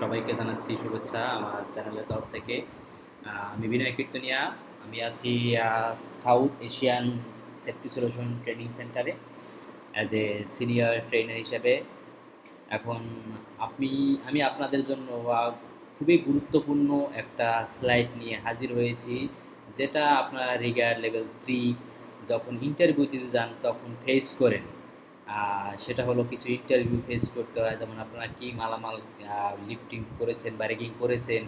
সবাইকে জানাচ্ছি শুভেচ্ছা আমার চ্যানেলের তরফ থেকে। আমি বিনয় কীর্তনিয়া, আমি আছি South Asian Safety Solution Training সেন্টারে অ্যাজ এ সিনিয়র ট্রেনার হিসেবে। এখন আপনি, আমি আপনাদের জন্য খুবই গুরুত্বপূর্ণ একটা স্লাইড নিয়ে হাজির হয়েছি, যেটা আপনারা রিগার লেভেল থ্রি যখন ইন্টারভিউ দিতে যান, তখন ফেস করেন। সেটা হলো কিছু ইন্টারভিউ ফেস করতে হয়। যেমন আপনারা কী মালামাল লিফটিং করেছেন বা রেগিং করেছেন,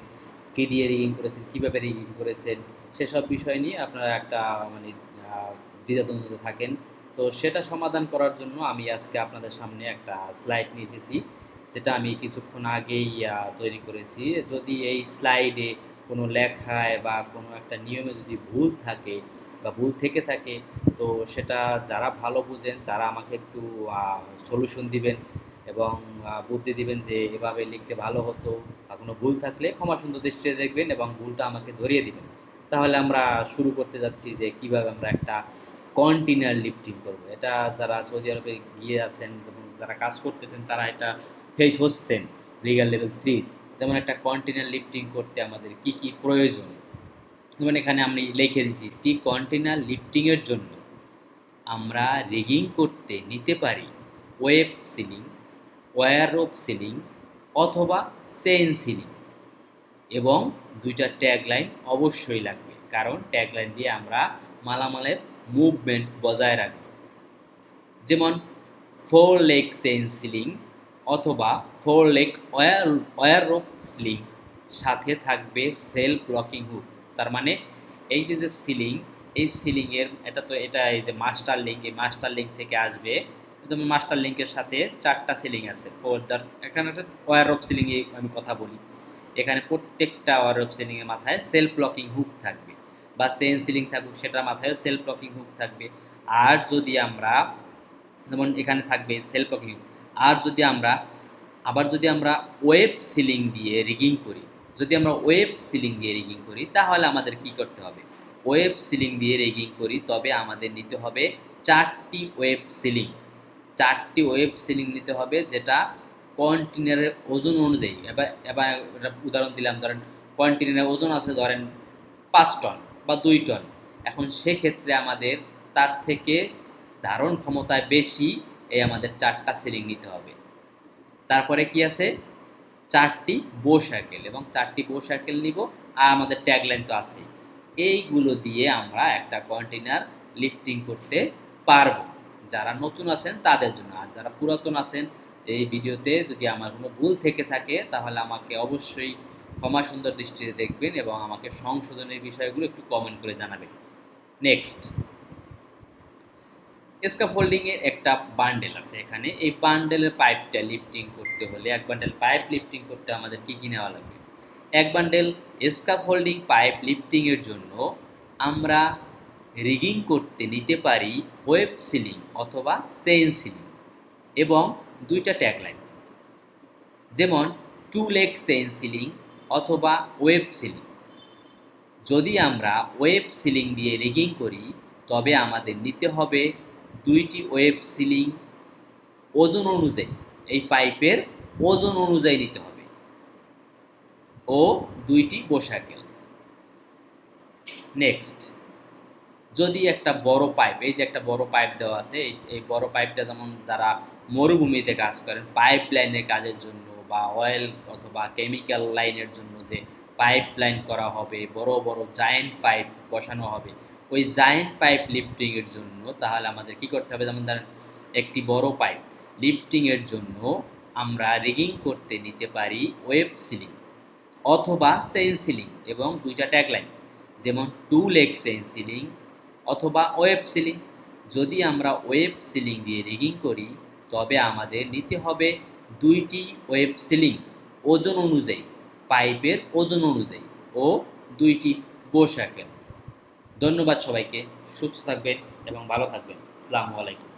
কী দিয়ে রেগিং করেছেন, কীভাবে রেগিং করেছেন, সেসব বিষয় নিয়ে আপনারা একটা মানে দ্বিধাদ্বন্দ্বতে থাকেন। তো সেটা সমাধান করার জন্য আমি আজকে আপনাদের সামনে একটা স্লাইড নিয়ে এসেছি, যেটা আমি কিছুক্ষণ আগেই তৈরি করেছি। যদি এই স্লাইডে কোনো লেখায় বা কোনো একটা নিয়মে যদি ভুল থাকে বা ভুল থেকে থাকে, তো সেটা যারা ভালো বুঝেন, তারা আমাকে একটু সলিউশন দিবেন এবং বুদ্ধি দিবেন যে এভাবে লিখলে ভালো হতো বা কোনো ভুল থাকলে ক্ষমা সুন্দর দৃষ্টিতে দেখবেন এবং ভুলটা আমাকে ধরিয়ে দিবেন। তাহলে আমরা শুরু করতে যাচ্ছি যে কীভাবে আমরা একটা কন্টিনিউয়ার লিফটিং করব। এটা যারা সৌদি আরবে গিয়ে আছেন, যেমন যারা কাজ করতেছেন, তারা এটা ফেস হচ্ছেন রিগাল লেভেল থ্রি যেমন একটা কন্টেনার লিফটিং করতে আমাদের কি কি প্রয়োজন? যেমন এখানে আমি লিখে দিচ্ছি টি কন্টেনার লিফটিংয়ের জন্য আমরা রিগিং করতে নিতে পারি web sling wire rope sling অথবা চেইন সিলিং এবং দুইটা ট্যাগ লাইন অবশ্যই লাগবে। কারণ ট্যাগ লাইন দিয়ে আমরা মালামালের মুভমেন্ট বজায় রাখব। যেমন ফোর লেগ চেইন সিলিং অথবা four leg wire wire rope sling সাথে থাকবে সেলফ লকিং হুক। তার মানে এই যে যে সিলিং, এই সিলিংয়ের এটা তো এটা এই যে মাস্টার লিঙ্ক, এই মাস্টার লিঙ্ক থেকে আসবে। যেমন মাস্টার লিঙ্কের সাথে চারটা সিলিং আছে। ফোর দ্য এখানে একটা ওয়ার অফ সিলিংয়ে আমি কথা বলি। এখানে প্রত্যেকটা ওয়ার অফ সিলিংয়ের মাথায় সেলফ লকিং হুক থাকবে বা চেইন সিলিং থাকুক, সেটার মাথায় সেলফ লকিং হুক থাকবে। আর যদি আমরা, যেমন এখানে থাকবে সেলফ লকিং হুক আর যদি আমরা, আবার যদি আমরা ওয়েব সিলিং দিয়ে রিগিং করি, যদি আমরা ওয়েব সিলিং দিয়ে রিগিং করি, তাহলে আমাদের কি করতে হবে? ওয়েব সিলিং দিয়ে রিগিং করি, তবে আমাদের নিতে হবে চারটি ওয়েব সিলিং চারটি ওয়েব সিলিং নিতে হবে যেটা কন্টেনারের ওজন অনুযায়ী, এবার এবার উদাহরণ দিলাম, ধরেন কন্টেনারের ওজন আছে ধরেন পাঁচ টন বা দুই টন। এখন সেক্ষেত্রে আমাদের তার থেকে ধারণ ক্ষমতায় বেশি এই আমাদের চারটা সিলিং নিতে হবে। তারপরে কি আছে? চারটি বো সাইকেল এবং চারটি বো সাইকেল নিব আর আমাদের ট্যাগলাইন তো আছেই এইগুলো দিয়ে আমরা একটা কন্টেনার লিফটিং করতে পারব। যারা নতুন আছেন তাদের জন্য, আর যারা পুরাতন আছেন, এই ভিডিওতে যদি আমার কোনো ভুল থেকে থাকে, তাহলে আমাকে অবশ্যই ক্ষমা সুন্দর দৃষ্টিতে দেখবেন এবং আমাকে সংশোধনের বিষয়গুলো একটু কমেন্ট করে জানাবেন। নেক্সট স্কাফোল্ডিংয়ের একটা বান্ডেল আছে এখানে। এই বান্ডেলের পাইপটা লিফটিং করতে হলে, এক বান্ডেল পাইপ লিফটিং করতে আমাদের কী কী নেওয়া লাগবে? এক বান্ডেল স্কাফোল্ডিং পাইপ লিফটিংয়ের জন্য আমরা রিগিং করতে নিতে পারি ওয়েব সিলিং অথবা চেইন সিলিং এবং দুইটা ট্যাগলাইন যেমন টু লেগ চেইন সিলিং অথবা ওয়েব সিলিং যদি আমরা ওয়েব সিলিং দিয়ে রিগিং করি, তবে আমাদের নিতে হবে দুইটি ওয়েব সিলিং ওজন অনুযায়ী, এই পাইপের ওজন অনুযায়ী নিতে হবে। ও দুইটি পোশাকেল নেক্সট, যদি একটা বড় পাইপ, এই যে একটা বড় পাইপ দেওয়া আছে, এই বড় পাইপটা যেমন যারা মরুভূমিতে কাজ করেন পাইপ লাইনের কাজের জন্য বা অয়েল অথবা কেমিক্যাল লাইনের জন্য যে পাইপ লাইন করা হবে, বড় বড় জায়েন্ট পাইপ বসানো হবে ওই জায়েন্ট পাইপ লিফটিংয়ের জন্য তাহলে আমাদের কি করতে হবে? যেমন ধরেন একটি বড় পাইপ লিফটিংয়ের জন্য আমরা রিগিং করতে নিতে পারি ওয়েব সিলিং অথবা চেইন সিলিং এবং দুইটা ট্যাগলাইন যেমন টু লেগ চেইন সিলিং অথবা ওয়েব সিলিং যদি আমরা ওয়েব সিলিং দিয়ে রিগিং করি, তবে আমাদের নিতে হবে দুইটি ওয়েব সিলিং ওজন অনুযায়ী পাইপের ওজন অনুযায়ী ও দুইটি বোসাকেল ধন্যবাদ সবাইকে সুস্থ থাকবেন এবং ভালো থাকবেন। আসসালামু আলাইকুম।